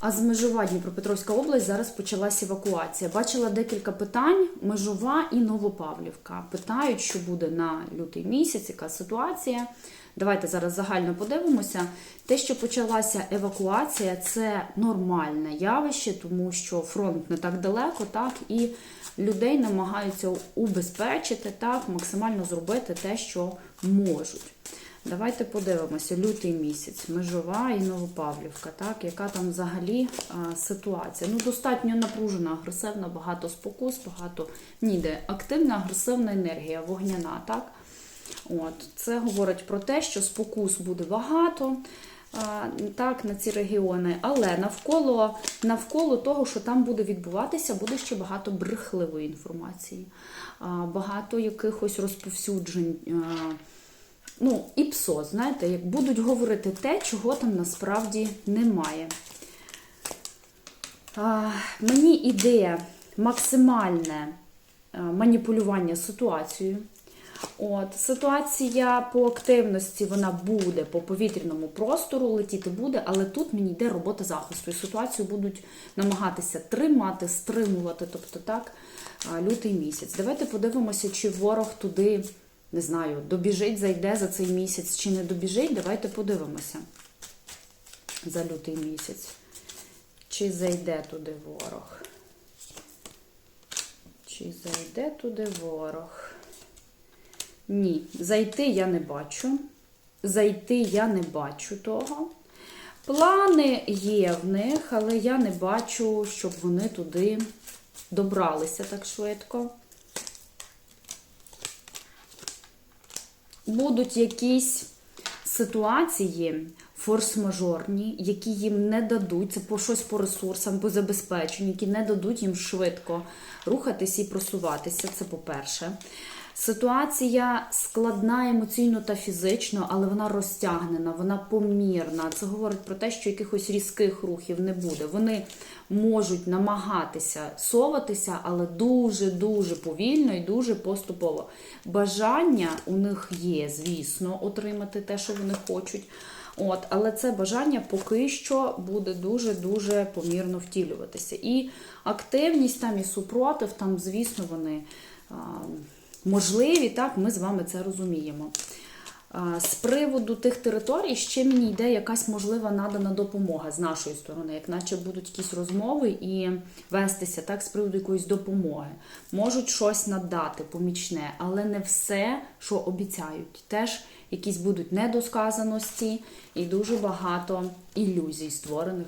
А з межова Дніпропетровська область зараз почалась евакуація. Бачила декілька питань: межова і Новопавлівка. Питають, що буде на лютий місяць, яка ситуація. Давайте зараз загально подивимося. Те, що почалася евакуація, це нормальне явище, тому що фронт не так далеко, так і людей намагаються убезпечити, так, максимально зробити те, що можуть. Давайте подивимося, лютий місяць, межова і Новопавлівка, так, яка там взагалі а, ситуація. Ну, достатньо напружена, агресивна, багато спокус, багато ніде. Активна агресивна енергія, вогняна, так? От, це говорить про те, що спокус буде багато. а, Так, на ці регіони, але навколо, навколо того, що там буде відбуватися, буде ще багато брехливої інформації, а, багато якихось розповсюджень. а, ну, і ПСО, знаєте, як будуть говорити те, чого там насправді немає. А, мені іде максимальне маніпулювання ситуацією. От, ситуація по активності вона буде по повітряному простору, летіти буде, але тут мені йде робота захисту. І ситуацію будуть намагатися тримати, стримувати, тобто так, лютий місяць. Давайте подивимося, чи ворог туди не знаю, добіжить, зайде за цей місяць чи не добіжить. Давайте подивимося за лютий місяць. Чи зайде туди ворог? Чи зайде туди ворог? Ні, зайти я не бачу. Зайти я не бачу того. Плани є в них, але я не бачу, щоб вони туди добралися так швидко. Будуть якісь ситуації форс-мажорні, які їм не дадуть, це по щось по ресурсам, по забезпеченню, які не дадуть їм швидко рухатись і просуватися. Це по-перше. Ситуація складна емоційно та фізично, але вона розтягнена, вона помірна. Це говорить про те, що якихось різких рухів не буде. Вони можуть намагатися соватися, але дуже-дуже повільно і дуже поступово. Бажання у них є, звісно, отримати те, що вони хочуть. От, але це бажання поки що буде дуже-дуже помірно втілюватися. І активність там, і супротив, там, звісно, вони можливі, так, ми з вами це розуміємо. З приводу тих територій ще мені йде якась можлива надана допомога з нашої сторони, як наче будуть якісь розмови і вестися так з приводу якоїсь допомоги. Можуть щось надати помічне, але не все, що обіцяють. Теж якісь будуть недосказаності і дуже багато ілюзій створених